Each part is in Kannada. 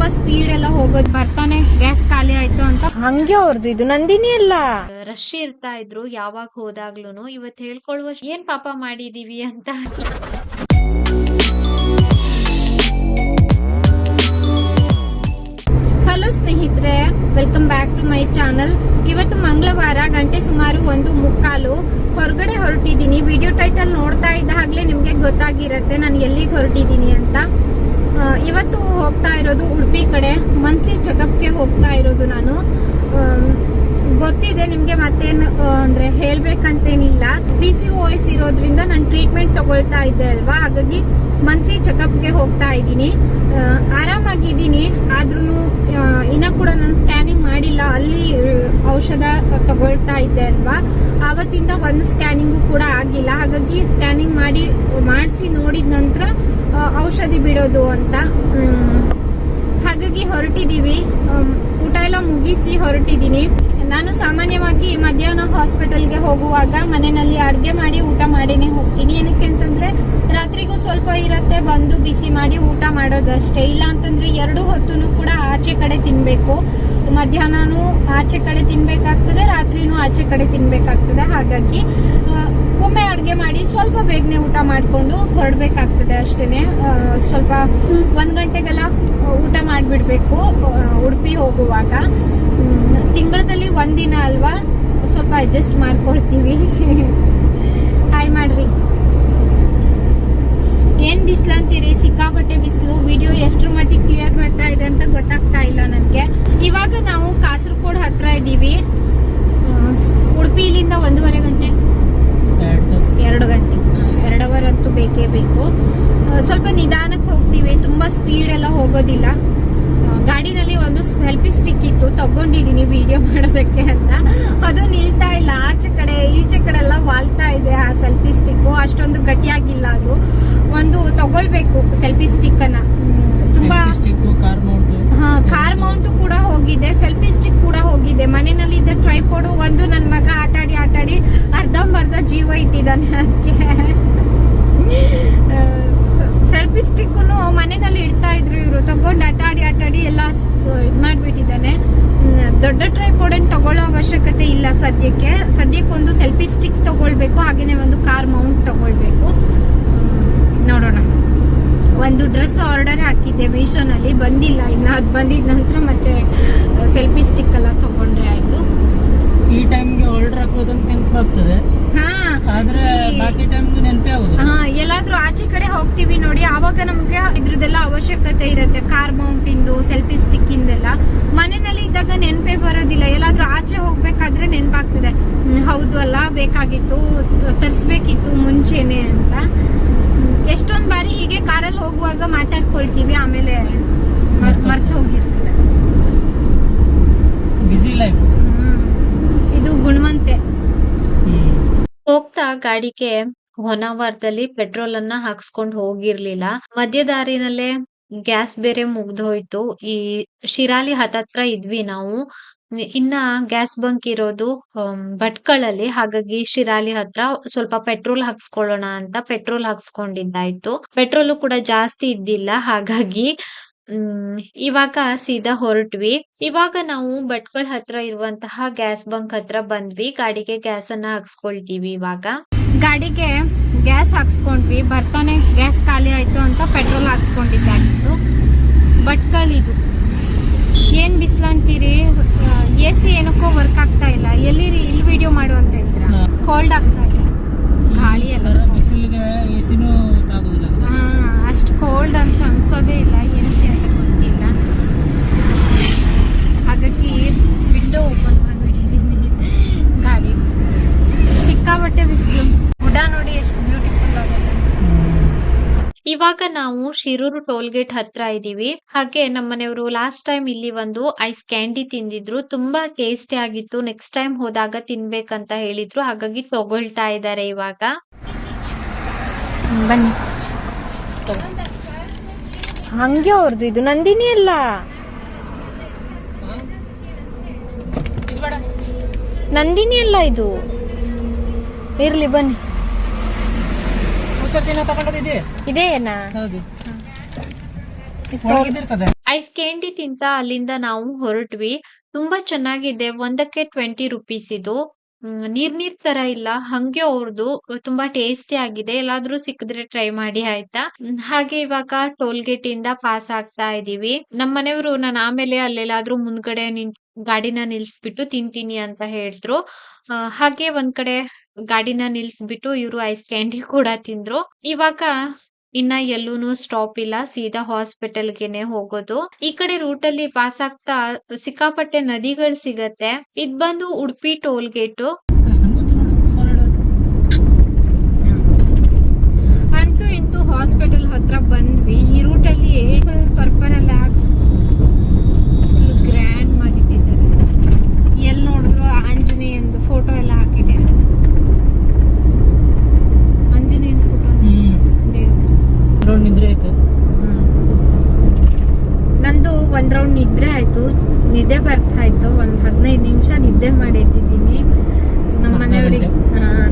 ತುಂಬಾ ಸ್ಪೀಡ್ ಎಲ್ಲ ಹೋಗೋದು ಬರ್ತಾನೆ ಗ್ಯಾಸ್ ಖಾಲಿ ಆಯ್ತು ಅಂತ. ಹಂಗೆ ಅವ್ರದ್ದು ಇದು ನಂದಿನಿ ಅಲ್ಲ. ರಶ್ ಇರ್ತಾ ಇದ್ರು ಯಾವಾಗ ಹೋದಾಗ್ಲೂನು. ಇವತ್ ಹೇಳ್ಕೊಳ್ಳುವ ಏನ್ ಪಾಪ ಮಾಡಿದೀವಿ ಅಂತ. ಹಲೋ ಸ್ನೇಹಿತರೆ welcome back to my channel ಇವತ್ತು ಮಂಗಳವಾರ ಗಂಟೆ ಸುಮಾರು ಒಂದು ಮುಕ್ಕಾಲು. ಹೊರಗಡೆ ಹೊರಟಿದ್ದೀನಿ. ವಿಡಿಯೋ ಟೈಟಲ್ ನೋಡ್ತಾ ಇದ್ದ ಹಾಗಲೇ ನಿಮಗೆ ಗೊತ್ತಾಗಿರತ್ತೆ ನಾನು ಎಲ್ಲಿಗೆ ಹೊರಟಿದ್ದೀನಿ ಅಂತ. ಇವತ್ತು ಹೋಗ್ತಾ ಇರೋದು ಉಡುಪಿ ಕಡೆ. ಮಂತ್ಲಿ ಚೆಕಪ್ಗೆ ಹೋಗ್ತಾ ಇರೋದು ನಾನು. ಗೊತ್ತಿದೆ ನಿಮ್ಗೆ ಮತ್ತೇನು ಅಂದರೆ ಹೇಳ್ಬೇಕಂತೇನಿಲ್ಲ. ಪಿ ಸಿ ಓ ಎಸ್ ಇರೋದ್ರಿಂದ ನಾನು ಟ್ರೀಟ್ಮೆಂಟ್ ತಗೊಳ್ತಾ ಇದ್ದೆ ಅಲ್ವಾ? ಹಾಗಾಗಿ ಮಂತ್ಲಿ ಚೆಕಪ್ಗೆ ಹೋಗ್ತಾ ಇದ್ದೀನಿ. ಆರಾಮಾಗಿದ್ದೀನಿ. ಆದ್ರೂ ಇನ್ನ ಕೂಡ ನಾನು ಸ್ಕ್ಯಾನಿಂಗ್ ಮಾಡಿಲ್ಲ. ಅಲ್ಲಿ ಔಷಧ ತಗೊಳ್ತಾ ಇದ್ದೆ ಅಲ್ವಾ? ಆವತ್ತಿಂದ ಒಂದು ಸ್ಕ್ಯಾನಿಂಗು ಕೂಡ ಆಗಿಲ್ಲ. ಹಾಗಾಗಿ ಸ್ಕ್ಯಾನಿಂಗ್ ಮಾಡಿ ಮಾಡಿಸಿ ನೋಡಿದ ನಂತರ ಔಷಧಿ ಬಿಡೋದು ಅಂತ. ಹಾಗಾಗಿ ಹೊರಟಿದೀವಿ. ಅಮ್, ಊಟ ಎಲ್ಲ ಮುಗಿಸಿ ಹೊರಟಿದ್ದೀನಿ ನಾನು ಸಾಮಾನ್ಯವಾಗಿ ಮಧ್ಯಾಹ್ನ ಹಾಸ್ಪಿಟಲ್ಗೆ ಹೋಗುವಾಗ ಮನೆಯಲ್ಲಿ ಅಡುಗೆ ಮಾಡಿ ಊಟ ಮಾಡಿನೇ ಹೋಗ್ತೀನಿ. ಏನಕ್ಕೆ ಅಂತಂದ್ರೆ ಇರತ್ತೆ ಬಂದು ಬಿಸಿ ಮಾಡಿ ಊಟ ಮಾಡೋದಷ್ಟೇ. ಇಲ್ಲ ಅಂತಂದ್ರೆ ಎರಡು ಹೊತ್ತು ಕೂಡ ಆಚೆ ಕಡೆ ತಿನ್ಬೇಕು. ಮಧ್ಯಾಹ್ನನೂ ಆಚೆ ಕಡೆ ತಿನ್ಬೇಕಾಗ್ತದೆ, ರಾತ್ರಿನೂ ಆಚೆ ಕಡೆ ತಿನ್ಬೇಕಾಗ್ತದೆ. ಹಾಗಾಗಿ ಒಮ್ಮೆ ಅಡುಗೆ ಮಾಡಿ ಸ್ವಲ್ಪ ಬೇಗನೆ ಊಟ ಮಾಡಿಕೊಂಡು ಹೊರಡ್ಬೇಕಾಗ್ತದೆ ಅಷ್ಟೇನೆ. ಸ್ವಲ್ಪ ಒಂದ್ ಗಂಟೆಗೆಲ್ಲ ಊಟ ಮಾಡಿಬಿಡ್ಬೇಕು ಉಡುಪಿ ಹೋಗುವಾಗ. ತಿಂಗಳದಲ್ಲಿ ಒಂದಿನ ಅಲ್ವಾ? ಸ್ವಲ್ಪ ಅಡ್ಜಸ್ಟ್ ಮಾಡ್ಕೊಳ್ತೀವಿ. ಹಾಯ್ ಮಾಡ್ರಿ. ಏನ್ ಬಿಸಿಲು ಅಂತೀರಿ ಸಿಕ್ಕಾಪಟ್ಟೆ ಬಿಸಿಲು. ವಿಡಿಯೋ ಎಷ್ಟ್ರ ಮಟ್ಟಿಗೆ ಕ್ಲಿಯರ್ ಮಾಡ್ತಾ ಇದೆ ಅಂತ ಗೊತ್ತಾಗ್ತಾ ಇಲ್ಲ ನನಗೆ. ಇವಾಗ ನಾವು ಕಾಸರಗೋಡ್ ಹತ್ರ ಇದ್ದೀವಿ. ಉಡುಪಿಲಿಂದ ಒಂದೂವರೆ ಗಂಟೆ. ಎರಡು ಗಂಟೆ. ಎರಡು ಅವರ್ ಅಂತೂ ಬೇಕೇ ಬೇಕು. ಸ್ವಲ್ಪ ನಿಧಾನಕ್ಕೆ ಹೋಗ್ತೀವಿ. ತುಂಬಾ ಸ್ಪೀಡ್ ಎಲ್ಲ ಹೋಗೋದಿಲ್ಲ. ಗಾಡಿನಲ್ಲಿ ಒಂದು ಸೆಲ್ಫಿ ಸ್ಟಿಕ್ ಇತ್ತು. ತಗೊಂಡಿದ್ದೀನಿ ವಿಡಿಯೋ ಮಾಡೋದಕ್ಕೆ ಅಂತ. ಅದು ನಿಲ್ತಾ ಇಲ್ಲ. ಆಚೆ ಕಡೆ ಈಚೆ ಕಡೆ ಎಲ್ಲ ವಾಲ್ತಾ ಇದೆ ಆ ಸೆಲ್ಫಿ ಸ್ಟಿಕ್ ಅಷ್ಟೊಂದು ಗಟ್ಟಿಯಾಗಿಲ್ಲ ಅದು. ಒಂದು ತಗೊಳ್ಬೇಕು ಸೆಲ್ಫಿ ಸ್ಟಿಕ್ ಅನ್ನ. ತುಂಬಾ ಕಾರ್ ಮೌಂಟ್ ಹಾ ಕಾರ್ ಮೌಂಟ್ ಕೂಡ ಹೋಗಿದೆ. ಸೆಲ್ಫಿ ಸ್ಟಿಕ್ ಕೂಡ ಹೋಗಿದೆ. ಮನೆಯಲ್ಲಿ ಇದ್ದ ಟ್ರೈಪೋಡ್ ಒಂದು ನನ್ನ ಮಗ ಆಟಾಡಿ ಆಟಾಡಿ ಅರ್ಧಂಬರ್ಧ ಜೀವ ಇಟ್ಟಿದ್ದಾನೆ ಅದಕ್ಕೆ. ಸೆಲ್ಫಿ ಸ್ಟಿಕ್ ಮನೆಯಲ್ಲಿ ಇಡ್ತಾ ಇದ್ರು ಇವರು. ತಗೊಂಡು ಆಟಾಡಿ ಆಟಾಡಿ ಎಲ್ಲ ಇದ್ ಮಾಡ್ಬಿಟ್ಟಿದ್ದಾನೆ. ದೊಡ್ಡ ಟ್ರೈಪೋಡ್ ಏನ್ ತಗೊಳ್ಳೋ ಅವಶ್ಯಕತೆ ಇಲ್ಲ ಸದ್ಯಕ್ಕೆ. ಸದ್ಯಕ್ಕೆ ಒಂದು ಸೆಲ್ಫಿ ಸ್ಟಿಕ್ ತಗೊಳ್ಬೇಕು, ಹಾಗೇನೆ ಒಂದು ಕಾರ್ ಮೌಂಟ್ ತಗೊಳ್ಬೇಕು. ನೋಡೋಣ. ಒಂದು ಡ್ರೆಸ್ ಆರ್ಡರ್ ಹಾಕಿದ್ದೆ ಮೀಶೋನಲ್ಲಿ, ಬಂದಿಲ್ಲ. ಇನ್ನು ಅದು ಬಂದಿದ ನಂತರ ಮತ್ತೆ ಸೆಲ್ಫಿ ಸ್ಟಿಕ್ ಎಲ್ಲ ತಗೊಂಡ್ರೆ ಆಯ್ತು. ಈ ಟೈಮ್ಗೆ ಆರ್ಡರ್ ಹಾಕೋದಂತ ನೆನಪಾಗ್ತದೆ. ಆದ್ರೆ ಬಾಕಿ ಟೈಮ್ಗೆ ನೆನಪೇ ಆಗುದು ಹಾ ಎಲ್ಲಾದ್ರೂ ಆಚೆ ಕಡೆ ಹೋಗ್ತೀವಿ ನೋಡಿ. ಆವಾಗ ನಮ್ಗೆ ಇದ್ರದ್ದೆಲ್ಲ ಅವಶ್ಯಕತೆ ಇರುತ್ತೆ. ಕಾರ್ ಮೌಂಟಿಂದು ಸೆಲ್ಫಿ ಸ್ಟಿಕ್ ಇಂದೆಲ್ಲ. ಮನೆಯಲ್ಲಿ ಇದ್ದಾಗ ನೆನಪೇ ಬರೋದಿಲ್ಲ. ಎಲ್ಲಾದ್ರೂ ಆಚೆ ಹೋಗ್ಬೇಕಾದ್ರೆ ನೆನಪಾಗ್ತದೆ. ಹೌದು ಅಲ್ಲ ಬೇಕಾಗಿತ್ತು ತರಿಸ್ಬೇಕಿತ್ತು ಮುಂಚೆನೆ ಅಂತ. ಎಷ್ಟೊಂದ್ ಬಾರಿ ಹೀಗೆ ಕಾರಲ್ಲಿ ಹೋಗುವಾಗ ಮಾತಾಡ್ಕೊಳ್ತೀವಿ. ಆಮೇಲೆ ಮರ್ತು ಹೋಗಿರ್ತದೆ. ಇದು ಗುಣವಂತೆ. ಹೋಗ್ತಾ ಗಾಡಿಗೆ ಹೊನಾವರದಲ್ಲಿ ಪೆಟ್ರೋಲ್ ಅನ್ನ ಹಾಕ್ಸ್ಕೊಂಡ್ ಹೋಗಿರ್ಲಿಲ್ಲ. ಮಧ್ಯ ದಾರಿನಲ್ಲೇ ಗ್ಯಾಸ್ ಬೇರೆ ಮುಗ್ದೋಯ್ತು. ಈ ಶಿರಾಲಿ ಹತ್ತತ್ರ ಇದ್ವಿ ನಾವು. ಇನ್ನ ಗ್ಯಾಸ್ ಬಂಕ್ ಇರೋದು ಭಟ್ಕಳಲ್ಲಿ. ಹಾಗಾಗಿ ಶಿರಾಲಿ ಹತ್ರ ಸ್ವಲ್ಪ ಪೆಟ್ರೋಲ್ ಹಾಕ್ಸ್ಕೊಳ್ಳೋಣ ಅಂತ ಪೆಟ್ರೋಲ್ ಹಾಕ್ಸ್ಕೊಂಡಿದ್ದಾಯ್ತು. ಪೆಟ್ರೋಲ್ ಕೂಡ ಜಾಸ್ತಿ ಇದ್ದಿಲ್ಲ. ಹಾಗಾಗಿ ಹ್ಮ್ ಇವಾಗ ಸೀದಾ ಹೊರಟ್ವಿ. ಇವಾಗ ನಾವು ಭಟ್ಕಳ ಹತ್ರ ಇರುವಂತಹ ಗ್ಯಾಸ್ ಬಂಕ್ ಹತ್ರ ಬಂದ್ವಿ. ಗಾಡಿಗೆ ಗ್ಯಾಸ್ ಅನ್ನ ಹಾಕ್ಸ್ಕೊಳ್ತೀವಿ ಇವಾಗ. ಗಾಡಿಗೆ ಗ್ಯಾಸ್ ಹಾಕ್ಸ್ಕೊಂಡ್ವಿ. ಬರ್ತಾನೆ ಗ್ಯಾಸ್ ಖಾಲಿ ಆಯ್ತು ಅಂತ ಪೆಟ್ರೋಲ್ ಹಾಕ್ಸ್ಕೊಂಡಿದ್ದಾಗಿತ್ತು. ಭಟ್ಕಳ ಇದು. ಏನ್ ಬಿಸಿಲು ಅಂತೀರಿ? ಎ ಸಿ ಏನಕ್ಕೋ ವರ್ಕ್ ಆಗ್ತಾ ಇಲ್ಲ. ಎಲ್ಲಿ ಇಲ್ಲಿ ವಿಡಿಯೋ ಮಾಡು ಅಂತ ಹೇಳ್ತೀರಾ? ಕೋಲ್ಡ್ ಆಗ್ತಾ ಇಲ್ಲ ಗಾಳಿ ಎಲ್ಲ ಬಿಸಿಲಿಗೆ ಎಸಿನೂ ತಾಗುದಿಲ್ಲ ಹಾ ಅಷ್ಟು ಕೋಲ್ಡ್ ಅಂತ ಅನ್ಸೋದೇ ಇಲ್ಲ. ಏನಕ್ಕೆ ಅಂತ ಗೊತ್ತಿಲ್ಲ ಹಾಗಾಗಿ ವಿಂಡೋ ಓಪನ್ ಮಾಡಿಬಿಟ್ಟಿದ್ದೀನಿ ಗಾಡಿ. ಸಿಕ್ಕಾಬಟ್ಟೆ ಬಿಸಿಲು. ಗುಡ ನೋಡಿ ಎಷ್ಟು ಬ್ಯೂಟಿಫುಲ್ ಆಗಿದೆ ಇವಾಗ ನಾವು ಶಿರೂರು ಟೋಲ್ ಗೇಟ್ ಹತ್ರ ಇದೀವಿ ಹಾಗೆ ನಮ್ಮನೆಯವರು ಲಾಸ್ಟ್ ಟೈಮ್ ಇಲ್ಲಿ ಒಂದು ಐಸ್ ಕ್ಯಾಂಡಿ ತಿಂದಿದ್ರು. ತುಂಬಾ ಟೇಸ್ಟಿ ಆಗಿತ್ತು. ನೆಕ್ಸ್ಟ್ ಟೈಮ್ ಹೋದಾಗ ತಿನ್ಬೇಕಂತ ಹೇಳಿದ್ರು. ಹಾಗಾಗಿ ತಗೊಳ್ತಾ ಇದ್ದಾರೆ ಇವಾಗ. ಬನ್ನಿ. ಹಂಗೆ ಅವ್ರದ್ದು ಇದು ನಂದಿನಿ ಅಲ್ಲ. ನಂದಿನಿ ಅಲ್ಲ ಇದು? ಇರ್ಲಿ ಬನ್ನಿ. ಇದೇನಾ ಐಸ್ ಕ್ಯಾಂಡಿ ತಿಂತ ಅಲ್ಲಿಂದ ನಾವು ಹೊರಟ್ವಿ. ತುಂಬಾ ಚೆನ್ನಾಗಿದೆ. ಒಂದಕ್ಕೆ ಟ್ವೆಂಟಿ ರುಪೀಸ್ ಇದು. ನೀರ್ ನೀರ್ ತರ ಇಲ್ಲ. ಹಂಗೆ ಅವ್ರದ್ದು ತುಂಬಾ ಟೇಸ್ಟಿ ಆಗಿದೆ. ಎಲ್ಲಾದ್ರೂ ಸಿಕ್ಕಿದ್ರೆ ಟ್ರೈ ಮಾಡಿ ಆಯ್ತಾ? ಹಾಗೆ ಇವಾಗ ಟೋಲ್ ಗೇಟ್ ಇಂದ ಪಾಸ್ ಆಗ್ತಾ ಇದೀವಿ. ನಮ್ಮ ಮನೆಯವರು ನಾನು ಆಮೇಲೆ ಅಲ್ಲೆಲ್ಲಾದ್ರೂ ಮುಂದ್ಗಡೆ ನಿನ್ ಗಾಡಿನ ನಿಲ್ಸ್ಬಿಟ್ಟು ತಿಂತೀನಿ ಅಂತ ಹೇಳಿದ್ರು. ಹಾಗೆ ಒಂದ್ ಕಡೆ ಗಾಡಿನ ನಿಲ್ಸ್ಬಿಟ್ಟು ಇವರು ಐಸ್ ಕ್ಯಾಂಡಿ ಕೂಡ ತಿಂದ್ರು. ಇವಾಗ ಇನ್ನ ಎಲ್ಲೂನು ಸ್ಟಾಪ್ ಇಲ್ಲ, ಸೀದಾ ಹಾಸ್ಪಿಟಲ್ಗೆನೆ ಹೋಗೋದು. ಈ ಕಡೆ ರೂಟ್ ಅಲ್ಲಿ ಪಾಸ್ ಆಗ್ತಾ ಸಿಕ್ಕಾಪಟ್ಟೆ ನದಿಗಳು ಸಿಗತ್ತೆ. ಇದ್ ಬಂದು ಉಡುಪಿ ಟೋಲ್ ಗೇಟು. ಅಂತೂ ಇಂತೂ ಹಾಸ್ಪಿಟಲ್ ಹತ್ರ ಬಂದ್ವಿ. ಈ ರೂಟ್ ಅಲ್ಲಿ ಪರ್ಪನಲ್ ಎಲ್ಲ ಫುಲ್ ಗ್ರ್ಯಾಂಡ್ ಮಾಡಿಟ್ಟಿದ್ದಾರೆ ಎಲ್ಲಿ ನೋಡಿದ್ರು ಆಂಜನೇಯಂದು ಫೋಟೋ ಎಲ್ಲ ಹಾಕಿಟ್ಟಿದ್ದಾರೆ ಆಂಜನೇಯನ್ ಫೋಟೋ ಹ್ಮ್ ದೇವ್ರದ್ದು ರೌಂಡ್ ನಿದ್ರೆ ಆಯ್ತು ನಂದು ಒಂದ್ ರೌಂಡ್ ಆಯ್ತು ನಿದ್ದೆ ಬರ್ತಾ ಇತ್ತು. ಒಂದ್ ಹದಿನೈದು ನಿಮಿಷ ನಿದ್ದೆ ಮಾಡಿದ್ದೀನಿ ನಮ್ಮ ಮನೆಯವ್ರಿಗೆ?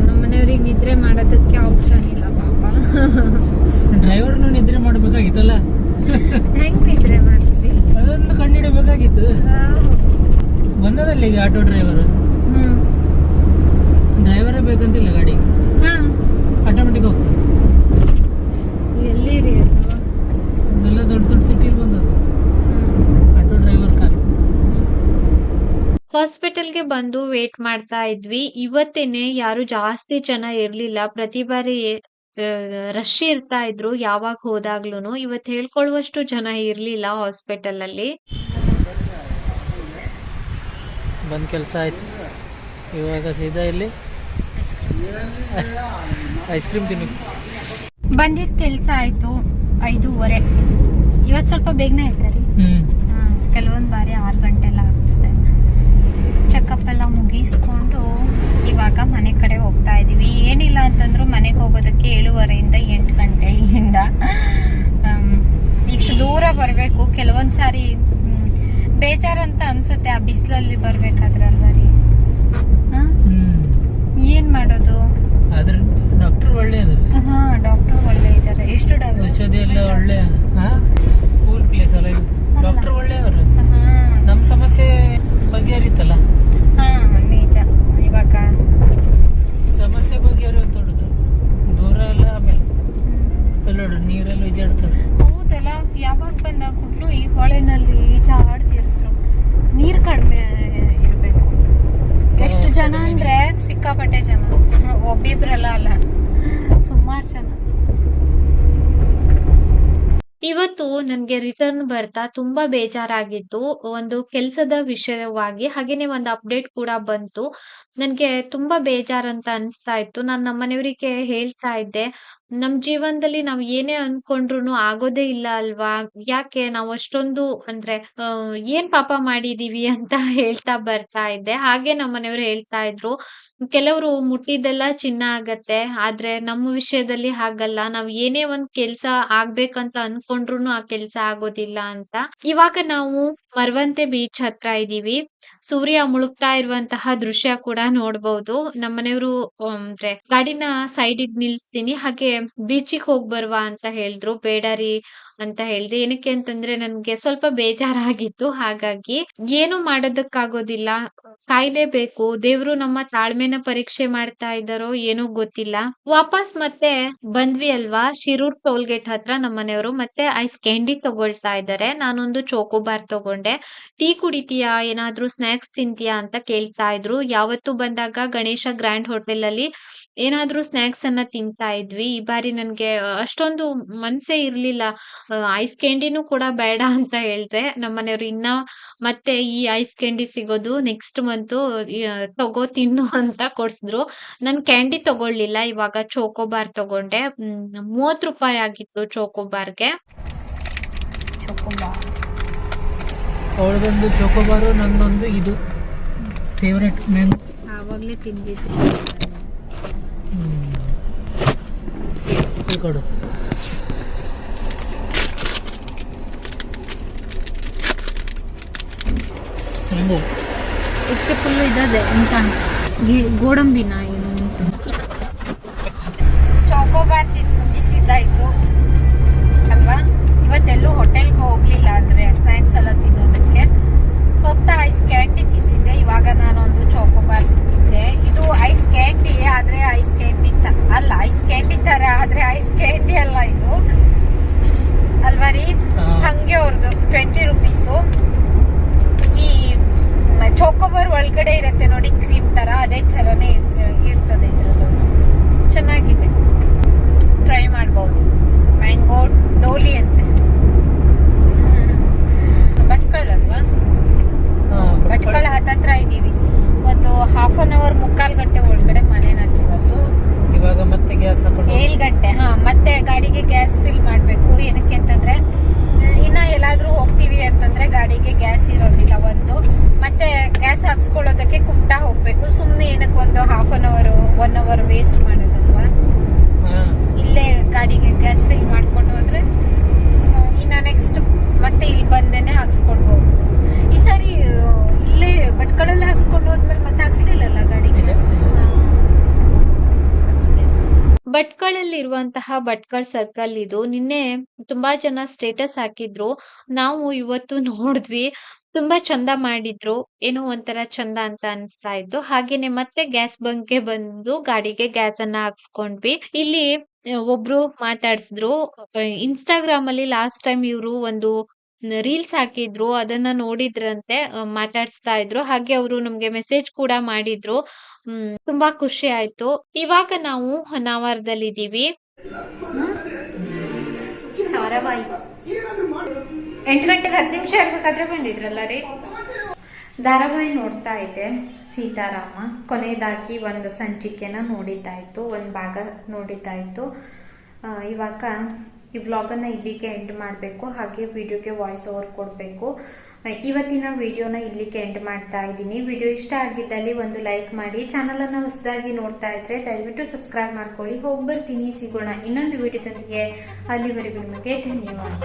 ನಮ್ಮ ಮನೆಯವ್ರಿಗೆ ನಿದ್ರೆ ಮಾಡೋದಕ್ಕೆ ಆಪ್ಷನ್ ಇಲ್ಲ ಪಾಪ. ಡ್ರೈವರ್ನು ನಿದ್ರೆ ಮಾಡಬೇಕಾಗಿತ್ತಲ್ಲ? ಹೆಂಗ್ ನಿದ್ರೆ ಮಾಡ್ತೀರಿ? ಅದೊಂದು ಕಂಡಿಡಬೇಕಾಗಿತ್ತು ಬಂದದಲ್ಲಿ ಆಟೋ ಡ್ರೈವರ್ ಡ್ರೈವರೇ ಬೇಕಂತಿಲ್ಲ ಗಾಡಿ ಹಾ ಆಟೋಮೆಟಿಕ್ ಹೋಗ್ತದೆ ಎಲ್ಲಿರಿ ಅದು ಅದೆಲ್ಲ ದೊಡ್ಡ ದೊಡ್ಡ ಸಿಟಿಲಿ ಬಂದದ್ದು ಆಟೋ ಡ್ರೈವರ್ ಕಾರ್ ಹಾಸ್ಪಿಟಲ್ಗೆ ಬಂದು ವೇಟ್ ಮಾಡ್ತಾ ಇದ್ವಿ. ಇವತ್ತೇನೆ ಯಾರು ಜಾಸ್ತಿ ಜನ ಇರ್ಲಿಲ್ಲ. ಪ್ರತಿ ಬಾರಿ ರಶ್ ಇರ್ತಾ ಇದ್ರು. ಯಾವಾಗ ಹೋದಾಗ್ಲೂ ಇವತ್ ಹೇಳ್ಕೊಳ್ಳುವಷ್ಟು ಜನ ಇರ್ಲಿಲ್ಲ ಹಾಸ್ಪಿಟಲ್ ಅಲ್ಲಿ ಬಂದ್ ಕೆಲಸ ಆಯ್ತು. ಇವಾಗ ಸೀದಾ ಇಲ್ಲಿ ಐಸ್ ಕ್ರೀಮ್ ತಿನ್ನಿ. ಬಂದಿದ್ ಕೆಲಸ ಆಯ್ತು ಐದೂವರೆ. ಇವತ್ ಸ್ವಲ್ಪ ಬೇಗನೆ ಆಯ್ತಾರೆ ಹ್ಮ್ ಕೆಲವೊಂದ್ ಬಾರಿ ಆರು ಗಂಟೆ ಎಲ್ಲ ಆಗ್ತದೆ ಚೆಕಪ್ ಎಲ್ಲ ಮುಗಿಸ್ಕೊಂಡು ಇವಾಗ ಮನೆ ಕಡೆ ಹೋಗ್ತಾ ಇದೀವಿ ಏನಿಲ್ಲ ಅಂತಂದ್ರು ಮನೆಗೆ ಏಳುವರೆಯಿಂದ ಎಂಟು ಗಂಟೆ ಇಲ್ಲಿಂದ ಇಷ್ಟು ದೂರ ಬರಬೇಕು. ಕೆಲವೊಂದು ಸಾರಿ ಬೇಜಾರಂತ ಅನ್ಸುತ್ತೆ ಆ ಬಿಸಿಲಲ್ಲಿ ಅಲ್ವಾ ರೀ. ಏನ್ ಮಾಡೋದು? ಡಾಕ್ಟರ್ ಒಳ್ಳೆ ಹಾ ಡಾಕ್ಟರ್ ಒಳ್ಳೆ ಇದ್ದಾರೆ ಎಷ್ಟು ಡಾಕ್ಟರ್? ಒಳ್ಳೆ ಹಾ ಕೂಲ್ ಪ್ಲೇಸ್ ಅಲ್ಲ ಇದು ಡಾಕ್ಟರ್ ಒಳ್ಳೆ ಅವರು ಹಾ ನಮ್ಮ ಸಮಸ್ಯೆ ಬಗೆಹರಿತಲ್ಲ ಹಾ ನಿಜ ಇವಾಗ ಸಮಸ್ಯೆ ಬಗೆಹರಿಯೋದು ದೊಡ್ಡದು ದೂರ ಎಲ್ಲ ಆಮೇಲೆ ಎಲ್ಲ ನೋಡ್ರಿ ನೀರೆಲ್ಲ ಇದಾಡ್ತದೆ ಹೌದಲ್ಲ ಯಾವಾಗ ಬಂದಾಗ ಕೂಡಲು ಈ ಹೊಳೆನಲ್ಲಿ ಈಜಾಡ್ತಿರ್ತಾರೆ ನೀರ್ ಕಡಿಮೆ ಇರ್ಬೇಕು ಎಷ್ಟು ಜನ ಕಡಿಮೆನೆ. ಅಂದ್ರೆ ಸಿಕ್ಕಾಪಟ್ಟೆ ಜನ ಒಬ್ಬಿಬ್ರಲ್ಲ ಅಲ್ಲ ಸುಮಾರು ಜನ ಇವತ್ತು ನನ್ಗೆ ರಿಟರ್ನ್ ಬರ್ತಾ ತುಂಬಾ ಬೇಜಾರಾಗಿತ್ತು. ಒಂದು ಕೆಲ್ಸದ ವಿಷಯವಾಗಿ, ಹಾಗೇನೆ ಒಂದು ಅಪ್ಡೇಟ್ ಕೂಡ ಬಂತು. ನನ್ಗೆ ತುಂಬಾ ಬೇಜಾರಂತ ಅನ್ಸ್ತಾ ಇತ್ತು. ನಾನ್ ನಮ್ಮನೆಯವರಿಗೆ ಹೇಳ್ತಾ ಇದ್ದೆ ನಮ್ ಜೀವನದಲ್ಲಿ ನಾವ್ ಏನೇ ಅನ್ಕೊಂಡ್ರುನು ಆಗೋದೇ ಇಲ್ಲ ಅಲ್ವಾ? ಯಾಕೆ ನಾವ್ ಅಷ್ಟೊಂದು ಅಂದ್ರೆ ಆ, ಏನ್ ಪಾಪ ಮಾಡಿದೀವಿ ಅಂತ ಹೇಳ್ತಾ ಬರ್ತಾ ಇದ್ದೆ. ಹಾಗೆ ನಮ್ಮನೆಯವ್ರು ಹೇಳ್ತಾ ಇದ್ರು. ಕೆಲವರು ಮುಟ್ಟಿದ್ದೆಲ್ಲ ಚಿನ್ನ ಆಗತ್ತೆ. ಆದ್ರೆ ನಮ್ಮ ವಿಷಯದಲ್ಲಿ ಹಾಗಲ್ಲ. ನಾವ್ ಏನೇ ಒಂದ್ ಕೆಲ್ಸ ಆಗ್ಬೇಕಂತ ಅನ್ಕೊಂಡ್ರುನು ಆ ಕೆಲ್ಸ ಆಗೋದಿಲ್ಲ ಅಂತ. ಇವಾಗ ನಾವು ಮರವಂತೆ ಬೀಚ್ ಹತ್ರ ಇದೀವಿ. ಸೂರ್ಯ ಮುಳುಗ್ತಾ ಇರುವಂತಹ ದೃಶ್ಯ ಕೂಡ ನೋಡ್ಬಹುದು. ನಮ್ಮನೆಯವರು ಅಂದ್ರೆ ಗಾಡಿನ ಸೈಡಿಗ್ ನಿಲ್ಸ್ತೀನಿ. ಹಾಗೆ ಬೀಚಿಗೆ ಹೋಗ್ ಬರುವ ಅಂತ ಹೇಳಿದ್ರು. ಬೇಡ ರೀ ಅಂತ ಹೇಳ್ದೆ. ಏನಕ್ಕೆ ಅಂತಂದ್ರೆ ನನ್ಗೆ ಸ್ವಲ್ಪ ಬೇಜಾರಾಗಿತ್ತು. ಹಾಗಾಗಿ ಏನು ಮಾಡೋದಕ್ಕಾಗೋದಿಲ್ಲ. ಕಾಯ್ಲೇಬೇಕು ದೇವ್ರು ನಮ್ಮ ತಾಳ್ಮೆನ ಪರೀಕ್ಷೆ ಮಾಡ್ತಾ ಇದ್ದಾರೋ ಏನೋ ಗೊತ್ತಿಲ್ಲ. ವಾಪಸ್ ಮತ್ತೆ ಬಂದ್ವಿ ಅಲ್ವಾ? ಶಿರೂರ್ ಟೋಲ್ ಗೇಟ್ ಹತ್ರ ನಮ್ಮನೆಯವರು ಮತ್ತೆ ಐಸ್ ಕ್ಯಾಂಡಿ ತಗೊಳ್ತಾ ಇದ್ದಾರೆ. ನಾನೊಂದು ಚೋಕೋಬಾರ್ ತಗೊಂಡೆ. ಟೀ ಕುಡಿತೀಯಾ? ಏನಾದ್ರೂ ಸ್ನಾಕ್ಸ್ ತಿಂತೀಯಾ ಅಂತ ಕೇಳ್ತಾ ಇದ್ರು. ಯಾವತ್ತು ಬಂದಾಗ ಗಣೇಶ ಗ್ರ್ಯಾಂಡ್ ಹೋಟೆಲ್ ಅಲ್ಲಿ ಏನಾದ್ರೂ ಸ್ನಾಕ್ಸ್ ಅನ್ನ ತಿಂತಾ ಇದ್ವಿ. ಬಾರಿ ನನ್ಗೆ ಅಷ್ಟೊಂದು ಮನ್ಸೇ ಇರ್ಲಿಲ್ಲ. ಐಸ್ ಕ್ಯಾಂಡಿನೂ ಕೂಡ ಬೇಡ ಅಂತ ಹೇಳ್ದೆ. ನಮ್ಮನೆಯವ್ರು ಇನ್ನ ಮತ್ತೆ ಈ ಐಸ್ ಕ್ಯಾಂಡಿ ಸಿಗೋದು ನೆಕ್ಸ್ಟ್ ಮಂತ್ ತಗೋ ತಿನ್ನು ಅಂತ ಕೊಡ್ಸಿದ್ರು. ನಾನು ಕ್ಯಾಂಡಿ ತಗೊಳ್ಳಿಲ್ಲ ಇವಾಗ ಚೋಕೋಬಾರ್ ತಗೊಂಡೆ. ಹ್ಮ್ ಮೂವತ್ ರೂಪಾಯಿ ಆಗಿತ್ತು ಚೋಕೋಬಾರ್ಗೆ ಅವಳದೊಂದು ಚೋಕೋಬಾರು ನಂದೊಂದು ಇದು. ಫೇವ್ರೆಟ್ ಮ್ಯಾಂಗೋ ಆವಾಗ್ಲೇ ಆಪಲ್ ಕೊಡು ಹೆಂಗೆ. ಫುಲ್ಲು ಇದ್ದದೆ ಎಂತ? ಗೋಡಂಬಿನ ಏನು? ಚೌಕೋಬಾರ್ ತಿಂದು ಮುಗಿಸಿದ್ದಾಯ್ತು. ಅಲ್ವಾ? ಇವತ್ತೆಲ್ಲೂ ಹೋಟೆಲ್ಗೆ ಹೋಗ್ಲಿಲ್ಲ ಅಂದ್ರೆ ಸ್ನಾಕ್ಸ್ ಎಲ್ಲ ತಿನ್ನೋದಕ್ಕೆ. ಹೋಗ್ತಾ ಐಸ್ ಕ್ಯಾಂಡಿ ತಿಂದಿದ್ದೆ. ಇವಾಗ ನಾನು ಒಂದು ಚೌಕೋಬಾರ್ ತಿಂದಿದ್ದೆ ಇದು ಐಸ್ ಕ್ಯಾಂಡಿ ಆದ್ರೆ ಐಸ್ ಕ್ಯಾಂಡಿ ಅಲ್ಲ ಐಸ್ ಕ್ಯಾಂಡಿ ತರ ಆದ್ರೆ ಐಸ್ ಕ್ಯಾಂಡಿ ಅಲ್ಲ ಇದು. ಅಲ್ವಾ ರೀ? ಹಂಗೆ ಅವ್ರದ್ದು ಗ್ಯಾಸ್ ಫಿಲ್ ಮಾಡಬೇಕು. ಏನಕ್ಕೆ ಅಂತಂದ್ರೆ ಇನ್ನು ಎಲ್ಲಾದ್ರೂ ಹೋಗ್ತೀವಿ ಅಂತಂದ್ರೆ ಗಾಡಿಗೆ ಗ್ಯಾಸ್ ಇರೋದಿಲ್ಲ ಒಂದು. ಮತ್ತೆ ಗ್ಯಾಸ್ ಹಾಕ್ಸ್ಕೊಳ್ಳೋದಕ್ಕೆ ಕುಮಟಾ ಹೋಗಬೇಕು. ಸುಮ್ಮನೆ ಏನಕ್ಕೆ ಒಂದು half an hour one hour waste ಮಾಡೋದಲ್ವಾ? ಇಲ್ಲೇ ಗಾಡಿಗೆ ಗ್ಯಾಸ್ ಫಿಲ್ ಮಾಡ್ಕೊಂಡು ಹೋದ್ರೆ ಇನ್ನು ನೆಕ್ಸ್ಟ್ ಮತ್ತೆ ಇಲ್ಲಿ ಬಂದೇನೆ ಹಾಕ್ಸ್ಕೊಳ್ಬಹುದು ಈ ಸಾರಿ ಆ, ಇಲ್ಲೇ ಭಟ್ಕಳಲ್ಲಿ ಹಾಕ್ಸ್ಕೊಂಡು ಹೋದ್ಮೇಲೆ ಮತ್ತೆ ಹಾಕ್ಸ್ಲಿಲ್ಲಲ್ಲ ಗಾಡಿಗೆ ಇಲ್ಲ, ಇಲ್ಲ. ಹಾ. ಹಾಕ್ಸ್ಲಿಲ್ಲ. ಭಟ್ಕಳಲ್ಲಿರುವಂತಹ ಭಟ್ಕಳ್ ಸರ್ಕಲ್ ಇದು. ನಿನ್ನೆ ತುಂಬಾ ಜನ ಸ್ಟೇಟಸ್ ಹಾಕಿದ್ರು. ನಾವು ಇವತ್ತು ನೋಡಿದ್ವಿ. ತುಂಬಾ ಚಂದ ಮಾಡಿದ್ರು. ಏನೋ ಒಂಥರ ಚಂದ ಅಂತ ಅನ್ಸ್ತಾ ಇತ್ತು. ಹಾಗೇನೆ ಮತ್ತೆ ಗ್ಯಾಸ್ ಬಂಕ್ಗೆ ಬಂದು ಗಾಡಿಗೆ ಗ್ಯಾಸ್ ಅನ್ನ ಹಾಕ್ಸ್ಕೊಂಡ್ವಿ. ಇಲ್ಲಿ, ಒಬ್ರು ಮಾತಾಡ್ಸಿದ್ರು. ಇನ್ಸ್ಟಾಗ್ರಾಮ್ ಅಲ್ಲಿ ಲಾಸ್ಟ್ ಟೈಮ್ ಇವರು ಒಂದು ರೀಲ್ಸ್ ಹಾಕಿದ್ರು, ಅದನ್ನ ನೋಡಿದ್ರಂತೆ ಮಾತಾಡಿಸ್ತಾ ಇದ್ರು. ಹಾಗೆ ಅವರು ನಮ್ಗೆ ಮೆಸೇಜ್ ಕೂಡ ಮಾಡಿದ್ರು. ಹ್ಮ್, ತುಂಬಾ ಖುಷಿ ಆಯ್ತು. ಇವಾಗ ನಾವು ಹೊನ್ನಾವರದಲ್ಲಿದ್ದೀವಿ ಧಾರಾವಾಹಿ ಎಂಟು ಗಂಟೆಗೆ ಹತ್ತು ನಿಮಿಷ ಇರ್ಬೇಕಾದ್ರೆ ಬಂದಿದ್ರಲ್ಲ ರೀ? ಧಾರಾವಾಹಿ ನೋಡ್ತಾ ಇದ್ದೆ, ಸೀತಾರಾಮ. ಕೊನೆಯದಾಗಿ ಒಂದು ಸಂಚಿಕೆನ ನೋಡಿದ್ದಾಯ್ತು, ಒಂದು ಭಾಗ ನೋಡಿದ್ದಾಯ್ತು. ಇವಾಗ ಈ ವ್ಲಾಗನ್ನು ಇಲ್ಲಿಗೆ ಎಂಡ್ ಮಾಡಬೇಕು. ಹಾಗೆ ವಿಡಿಯೋಗೆ ವಾಯ್ಸ್ ಓವರ್ ಕೊಡಬೇಕು. ಇವತ್ತಿನ ವಿಡಿಯೋನ ಇಲ್ಲಿಗೆ ಎಂಡ್ ಮಾಡ್ತಾ ಇದ್ದೀನಿ. ವಿಡಿಯೋ ಇಷ್ಟ ಆಗಿದ್ದಲ್ಲಿ ಒಂದು ಲೈಕ್ ಮಾಡಿ. ಚಾನಲನ್ನು ಹೊಸದಾಗಿ ನೋಡ್ತಾ ಇದ್ರೆ ದಯವಿಟ್ಟು ಸಬ್ಸ್ಕ್ರೈಬ್ ಮಾಡ್ಕೊಳ್ಳಿ. ಹೋಗಿ ಬರ್ತೀನಿ ಸಿಗೋಣ ಇನ್ನೊಂದು ವಿಡಿಯೋದೊಂದಿಗೆ. ಅಲ್ಲಿವರೆಗೂ ನಿಮಗೆ ಧನ್ಯವಾದ